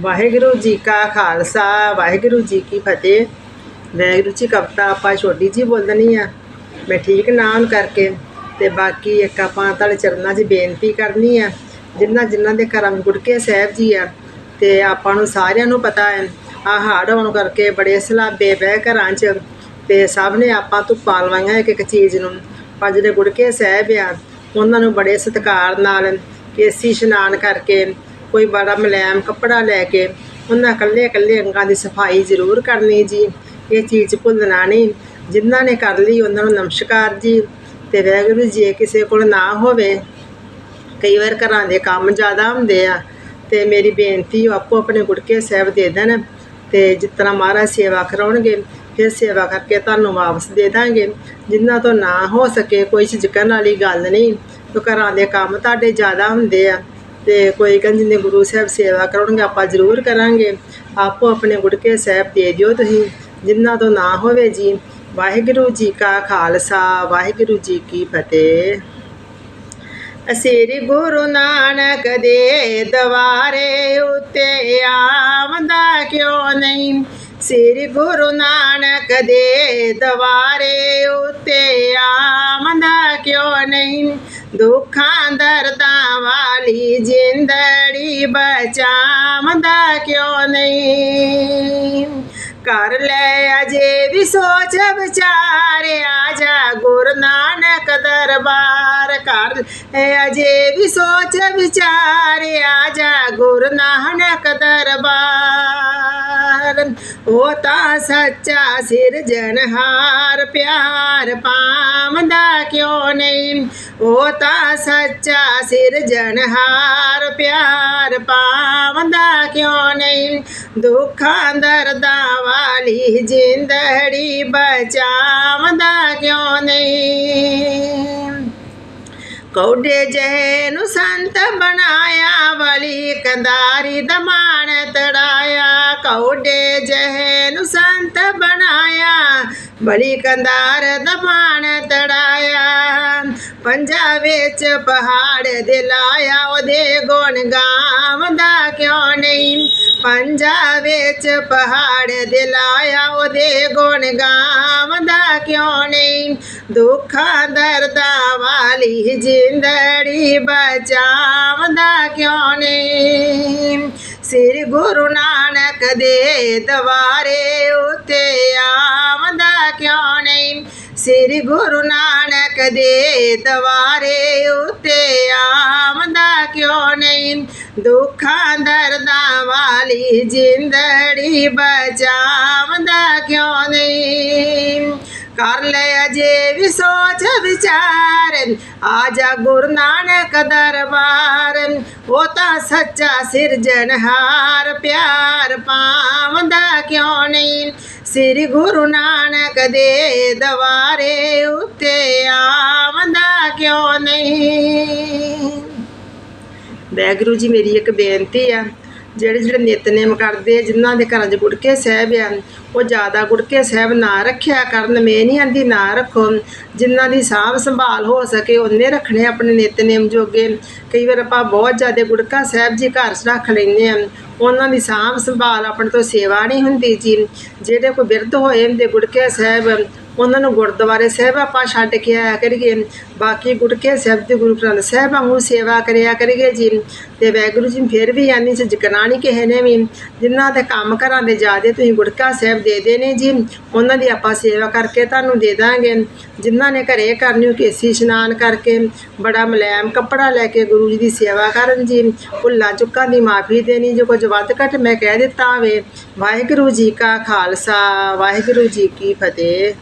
ਵਾਹਿਗੁਰੂ ਜੀ ਕਾ ਖਾਲਸਾ, ਵਾਹਿਗੁਰੂ ਜੀ ਕੀ ਫਤਿਹ। ਵਾਹਿਗੁਰੂ ਜੀ ਕਵਤਾ ਆਪਾਂ ਛੋਟੀ ਜੀ ਬੋਲਣੀ ਆ। ਮੈਂ ਠੀਕ ਨਾਮ ਕਰਕੇ ਤੇ ਬਾਕੀ ਇੱਕ ਆਪਾਂ ਤੁਹਾਡੇ ਚਰਨਾਂ 'ਚ ਬੇਨਤੀ ਕਰਨੀ ਆ। ਜਿਨ੍ਹਾਂ ਜਿਨ੍ਹਾਂ ਦੇ ਘਰਾਂ ਵਿੱਚ ਗੁਟਕੇ ਸਾਹਿਬ ਜੀ ਆ ਤੇ ਆਪਾਂ ਨੂੰ ਸਾਰਿਆਂ ਨੂੰ ਪਤਾ ਹੈ, ਆ ਹੜ੍ਹ ਆਉਣ ਕਰਕੇ ਬੜੇ ਸਲਾਬੇ ਬਹਿ ਘਰਾਂ 'ਚ ਤੇ ਸਭ ਨੇ ਆਪਾਂ ਧੁੱਪਾਂ ਲਵਾਈਆਂ ਇੱਕ ਇੱਕ ਚੀਜ਼ ਨੂੰ। ਪਰ ਜਿਹੜੇ ਗੁੜਕੇ ਸਾਹਿਬ ਆ, ਉਹਨਾਂ ਨੂੰ ਬੜੇ ਸਤਿਕਾਰ ਨਾਲ ਕੇਸੀ ਇਸ਼ਨਾਨ ਕਰਕੇ ਕੋਈ ਬੜਾ ਮਲੈਮ ਕੱਪੜਾ ਲੈ ਕੇ, ਉਹਨਾਂ ਇਕੱਲੇ ਇਕੱਲੇ ਅੰਗਾਂ ਦੀ ਸਫ਼ਾਈ ਜ਼ਰੂਰ ਕਰਨੀ ਜੀ। ਇਹ ਚੀਜ਼ ਭੁੱਲਣਾ ਨਹੀਂ। ਜਿਨ੍ਹਾਂ ਨੇ ਕਰ ਲਈ, ਉਹਨਾਂ ਨੂੰ ਨਮਸਕਾਰ ਜੀ। ਤੇ ਵਾਹਿਗੁਰੂ ਜੀ ਕਿਸੇ ਕੋਲ ਨਾ ਹੋਵੇ। ਕਈ ਵਾਰ ਘਰਾਂ ਦੇ ਕੰਮ ਜ਼ਿਆਦਾ ਹੁੰਦੇ ਆ। ਤੇ ਮੇਰੀ ਬੇਨਤੀ ਆਪੋ ਆਪਣੇ ਗੁੜਕੇ ਸਾਹਿਬ ਦੇ ਦੇਣ। ਤੇ ਜਿਸ ਤਰ੍ਹਾਂ ਮਹਾਰਾਜ ਸੇਵਾ ਕਰਾਉਣਗੇ, ਫਿਰ ਸੇਵਾ ਕਰਕੇ ਤੁਹਾਨੂੰ ਵਾਪਸ ਦੇ ਦਾਂਗੇ। ਜਿੰਨਾ ਤੋਂ ਨਾ ਹੋ ਸਕੇ, ਕੋਈ ਝਿਜਕਣ ਵਾਲੀ ਗੱਲ ਨਹੀਂ। ਤੋ ਘਰਾਂ ਦੇ ਕੰਮ ਤੁਹਾਡੇ ਜ਼ਿਆਦਾ ਹੁੰਦੇ ਆ। ਤੇ ਕੋਈ ਕਹਿੰਦੇ ਨੇ ਗੁਰੂ ਸਾਹਿਬ ਸੇਵਾ ਕਰਾਉਣਗੇ ਆਪਾਂ ਜ਼ਰੂਰ ਕਰਾਂਗੇ। ਆਪੋ ਆਪਣੇ ਗੁਟਕੇ ਸਾਹਿਬ ਦੇ ਦਿਓ ਤੁਸੀਂ, ਜਿੰਨਾ ਤੋਂ ਨਾ ਹੋਵੇ ਜੀ। ਵਾਹਿਗੁਰੂ ਜੀ ਕਾ ਖਾਲਸਾ, ਵਾਹਿਗੁਰੂ ਜੀ ਕੀ ਫਤਿਹ। ਸ੍ਰੀ ਗੁਰੂ ਨਾਨਕ ਦੇ ਦਵਾਰੇ ਉਤੇ ਆਵੰਦਾ ਕਿਉਂ ਨਹੀਂ? ਸ੍ਰੀ ਗੁਰੂ ਨਾਨਕ ਦੇ ਦਵਾਰੇ ਉਤੇ ਆਵੰਦਾ ਕਿਉਂ ਨਹੀਂ? ਦੁੱਖਾਂ ਦਰਦਾਂ ਵਾਲੀ ਜਿੰਦੜੀ ਬਚਾਵੰਦਾ ਕਿਉਂ ਨਹੀਂ? ਕਰ ਲੈ ਅਜੇ ਵੀ ਸੋਚ ਵਿਚਾਰ ਆ ਜਾ ਗੁਰੂ ਨਾਨਕ ਦਰਬਾਰ। ਕਰ ਲੈ ਅਜੇ ਵੀ ਸੋਚ ਵਿਚਾਰ ਆ ਜਾ ਗੁਰੂ ਨਾਨਕ ਦਰਬਾਰ। ਉਹ ਤਾਂ ਸੱਚਾ ਸਿਰਜਣਹਾਰ ਪਿਆਰ ਪਾਵੰਦਾ ਕਿਉਂ ਨਹੀਂ? ਉਹ ਤਾਂ ਸੱਚਾ ਸਿਰਜਣਹਾਰ ਪਿਆਰ ਪਾਵੰਦਾ ਕਿਉਂ ਨਹੀਂ? ਦੁੱਖਾਂ ਦਰਦਾਂ ਵਾਲੀ ਜਿੰਦੜੀ ਬਚਾਵੰਦਾ ਕਿਉਂ ਨਹੀਂ? ਕੌਡੇ ਜਹ ਨੂੰ ਸੰਤ ਬਣਾਇਆ, ਵਲੀ ਕੰਦਾਰੀ ਦਮਾਨ ਤੜਾਇਆ। ਕੌਡੇ ਜਹ ਨੂੰ ਸੰਤ ਬਣਾਇਆ ਬਲੀ ਕੰਦਾਰ ਦਮਾਨ ਤੜਾਇਆ। ਪੰਜਾ ਵਿੱਚ ਪਹਾੜ ਦੇ ਲਾਇਆ, ਉਹਦੇ ਗੁਣ ਗਾਵੰਦਾ ਕਿਉਂ ਨਹੀਂ? ਪੰਜਾ ਵਿੱਚ ਪਹਾੜ ਦਿਲਾਇਆ ਉਹਦੇ ਗੁਣ ਗਾਵੰਦਾ ਕਿਉਂ ਨਹੀਂ ਦੁੱਖਾਂ ਦਰਦਾਂ ਵਾਲੀ ਜਿੰਦੜੀ ਬਚਾਵੰਦਾ ਕਿਉਂ ਨਹੀਂ ਸ੍ਰੀ ਗੁਰੂ ਨਾਨਕ ਦੇ ਦਵਾਰੇ ਉਤੇ ਆਵੰਦਾ ਕਿਉਂ ਨਹੀਂ ਸ੍ਰੀ ਗੁਰੂ ਨਾਨਕ ਦੇ ਦਵਾਰੇ ਉਤੇ ਆਵੰਦਾ ਕਿਉਂ ਨਹੀਂ ਦੁੱਖਾਂ ਦਰਦਾਂ ਵਾਲੀ ਜਿੰਦੜੀ ਬਚਾਵੰਦਾ ਕਿਉਂ ਨਹੀਂ? ਕਰ ਲੈ ਅਜੇ ਵੀ ਸੋਚ ਵਿਚਾਰ, ਆ ਜਾ ਗੁਰੂ ਨਾਨਕ ਦਰਬਾਰ। ਉਹ ਤਾਂ ਸੱਚਾ ਸਿਰਜਣਹਾਰ, ਪਿਆਰ ਪਾਵੰਦਾ ਕਿਉਂ ਨਹੀਂ? ਸ੍ਰੀ ਗੁਰੂ ਨਾਨਕ ਦੇ ਦਵਾਰੇ ਉੱਤੇ ਆਵੰਦਾ ਕਿਉਂ ਨਹੀਂ? ਵਾਹਿਗੁਰੂ ਜੀ ਮੇਰੀ ਇੱਕ ਬੇਨਤੀ ਆ, ਜਿਹੜੇ ਜਿਹੜੇ ਨਿਤਨੇਮ ਕਰਦੇ ਜਿਨ੍ਹਾਂ ਦੇ ਘਰਾਂ 'ਚ ਗੁਟਕੇ ਸਾਹਿਬ ਆ, ਉਹ ਜ਼ਿਆਦਾ ਗੁਟਕੇ ਸਾਹਿਬ ਨਾ ਰੱਖਿਆ ਕਰਨ, ਮੈਂ ਨਹੀਂ ਆਂਦੀ ਨਾ ਰੱਖੋ। ਜਿਨ੍ਹਾਂ ਦੀ ਸਾਂਭ ਸੰਭਾਲ ਹੋ ਸਕੇ, ਉਹਨੇ ਰੱਖਣੇ ਆਪਣੇ ਨਿਤਨੇਮ ਜੋਗੇ। ਕਈ ਵਾਰ ਆਪਾਂ ਬਹੁਤ ਜ਼ਿਆਦਾ ਗੁਟਕਾ ਸਾਹਿਬ ਜੀ ਘਰ 'ਚ ਰੱਖ ਲੈਂਦੇ ਆ, ਉਹਨਾਂ ਦੀ ਸਾਂਭ ਸੰਭਾਲ ਆਪਣੇ ਤੋਂ ਸੇਵਾ ਨਹੀਂ ਹੁੰਦੀ ਜੀ। ਜਿਹੜੇ ਕੋਈ ਬਿਰਧ ਹੋਏ ਹੁੰਦੇ ਗੁਟਕੇ ਸਾਹਿਬ ਉਹਨਾਂ ਨੂੰ ਗੁਰਦੁਆਰੇ ਸਾਹਿਬ ਆਪਾਂ ਛੱਡ ਕੇ ਆਇਆ ਕਰੀਏ। ਬਾਕੀ ਗੁਟਕੇ ਸਾਹਿਬ ਤੇ ਗੁਰੂ ਗ੍ਰੰਥ ਸਾਹਿਬ ਵਾਂਗੂ ਸੇਵਾ ਕਰਿਆ ਕਰੀਏ ਜੀ। ਤੇ ਵਾਹਿਗੁਰੂ ਜੀ ਫਿਰ ਵੀ ਆਨੀ ਚ ਜਿਕਣਾ ਕਿਸੇ ਨੇ ਵੀ ਜਿਨ੍ਹਾਂ ਦੇ ਕੰਮ ਘਰਾਂ ਦੇ ਜਿਆਦੇ ਤੁਸੀਂ ਗੁਟਕਾ ਸਾਹਿਬ ਦੇ ਦੇਣੇ ਜੀ, ਉਹਨਾਂ ਦੀ ਆਪਾਂ ਸੇਵਾ ਕਰਕੇ ਤੁਹਾਨੂੰ ਦੇ ਦਾਂਗੇ। ਜਿਨ੍ਹਾਂ ਨੇ ਘਰੇ ਕਰਨੀ ਹੋ ਕੇਸੀ ਇਸ਼ਨਾਨ ਕਰਕੇ ਬੜਾ ਮਲੈਮ ਕੱਪੜਾ ਲੈ ਕੇ ਗੁਰੂ ਜੀ ਦੀ ਸੇਵਾ ਕਰਨ ਜੀ। ਭੁੱਲਾਂ ਚੁੱਕਾਂ ਦੀ ਮਾਫੀ ਦੇਣੀ ਜੋ ਕੁਝ ਵੱਧ ਘੱਟ ਮੈਂ ਕਹਿ ਦਿੱਤਾ ਵੇ ਵਾਹਿਗੁਰੂ ਜੀ ਕਾ ਖਾਲਸਾ, ਵਾਹਿਗੁਰੂ ਜੀ ਕੀ ਫਤਿਹ।